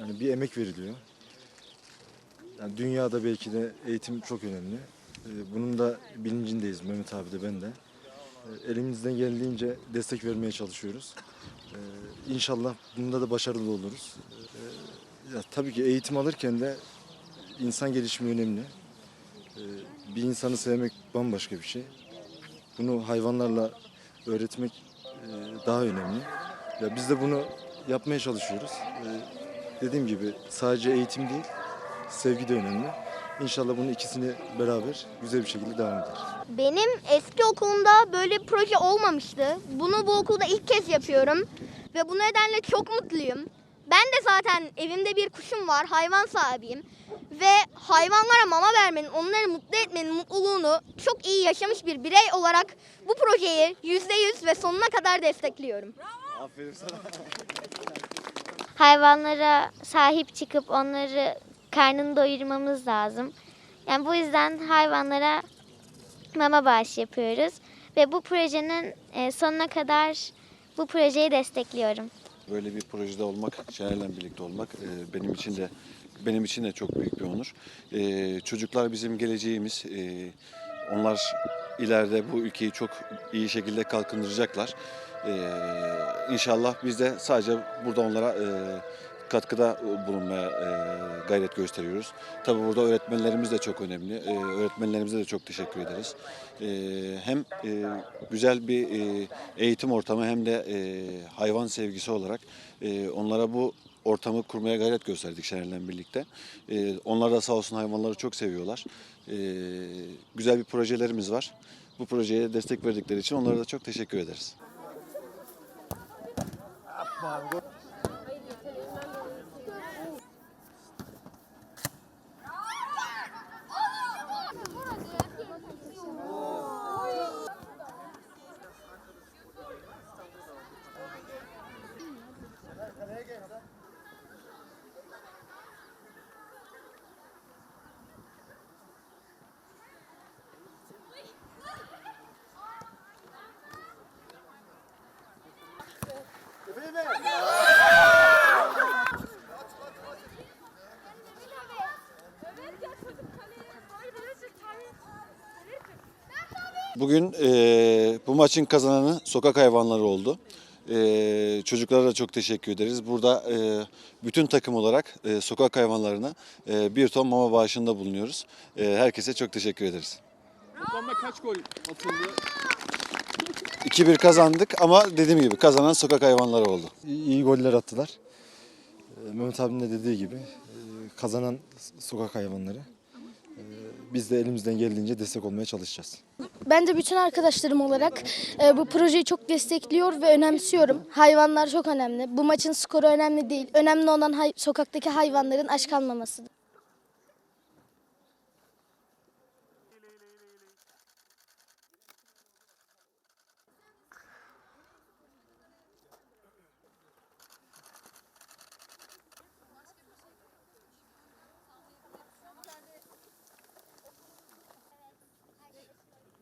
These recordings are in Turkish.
Yani bir emek veriliyor. Yani dünyada belki de eğitim çok önemli. Ee, Bunun da bilincindeyiz Mehmet abi de ben de. Ee, Elimizden geldiğince destek vermeye çalışıyoruz. Ee, İnşallah bunda da başarılı oluruz. Ya tabii ki eğitim alırken de insan gelişimi önemli. Bir insanı sevmek bambaşka bir şey. Bunu hayvanlarla öğretmek e, daha önemli. Ya biz de bunu yapmaya çalışıyoruz. Dediğim gibi sadece eğitim değil, sevgi de önemli. İnşallah bunun ikisini beraber güzel bir şekilde devam eder. Benim eski okulumda böyle bir proje olmamıştı. Bunu bu okulda ilk kez yapıyorum. Ve bu nedenle çok mutluyum. Ben de zaten evimde bir kuşum var, hayvan sahibiyim. Ve hayvanlara mama vermenin, onları mutlu etmenin mutluluğunu çok iyi yaşamış bir birey olarak bu projeyi %100 ve sonuna kadar destekliyorum. Aferin sana. Hayvanlara sahip çıkıp onları karnını doyurmamız lazım. Yani bu yüzden hayvanlara mama bağışı yapıyoruz ve bu projenin e, sonuna kadar bu projeyi destekliyorum. Böyle bir projede olmak, Şener'le birlikte olmak e, benim için de benim için de çok büyük bir onur. E, çocuklar bizim geleceğimiz. Onlar ileride bu ülkeyi çok iyi şekilde kalkındıracaklar. E, inşallah biz de sadece burada onlara e, katkıda bulunmaya e, gayret gösteriyoruz. Tabii burada öğretmenlerimiz de çok önemli. E, öğretmenlerimize de çok teşekkür ederiz. E, hem e, güzel bir e, eğitim ortamı hem de e, hayvan sevgisi olarak e, onlara bu ortamı kurmaya gayret gösterdik Şener'le birlikte. E, onlar da sağ olsun hayvanları çok seviyorlar. E, güzel bir projelerimiz var. Bu projeye destek verdikleri için onlara da çok teşekkür ederiz. Bugün e, bu maçın kazananı sokak hayvanları oldu. E, çocuklara da çok teşekkür ederiz. Burada e, bütün takım olarak e, sokak hayvanlarına e, bir ton mama bağışında bulunuyoruz. E, herkese çok teşekkür ederiz. Toplamda kaç gol atıldı? 2-1 kazandık ama dediğim gibi kazanan sokak hayvanları oldu. İyi, iyi goller attılar. Ee, Mehmet abinin de dediği gibi e, kazanan sokak hayvanları. Ee, Biz de elimizden geldiğince destek olmaya çalışacağız. Ben de bütün arkadaşlarım olarak e, bu projeyi çok destekliyor ve önemsiyorum. Hayvanlar çok önemli. Bu maçın skoru önemli değil. Önemli olan hay- sokaktaki hayvanların aç kalmamasıdır.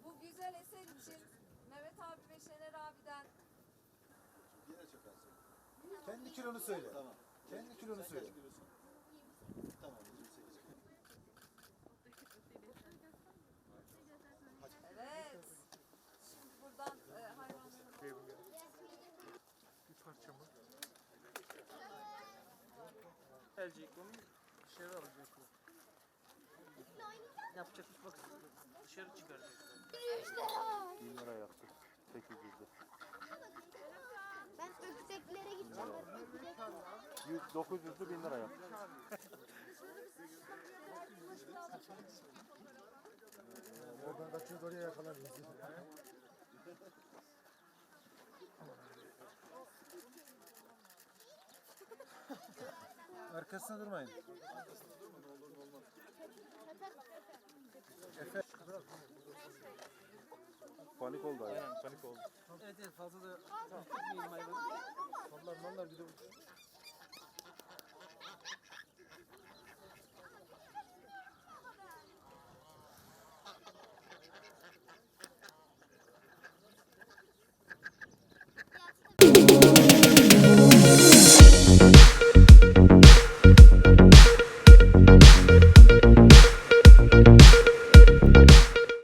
Bu güzel eser için Mehmet abi ve Şener abiden Kendi kilonu söyle. Tamam. Kendi kilonu söyle. evet. Şimdi buradan e, hayvanların Bir parça mı? Gelecek onu dışarı alacak o. Yapacakmış bak dışarı çıkaracak. 1000 lira yaptık. 800'de. Ben ökseklere gideceğim. 900'lü 1000 lira yaptık. Oradan kaçıyoruz oraya yakalanıyoruz. Arkasına durmayın. Panik oldu abi. Aynen panik oldu. Evet evet fazla da hayvanı. Mallar mallar bir de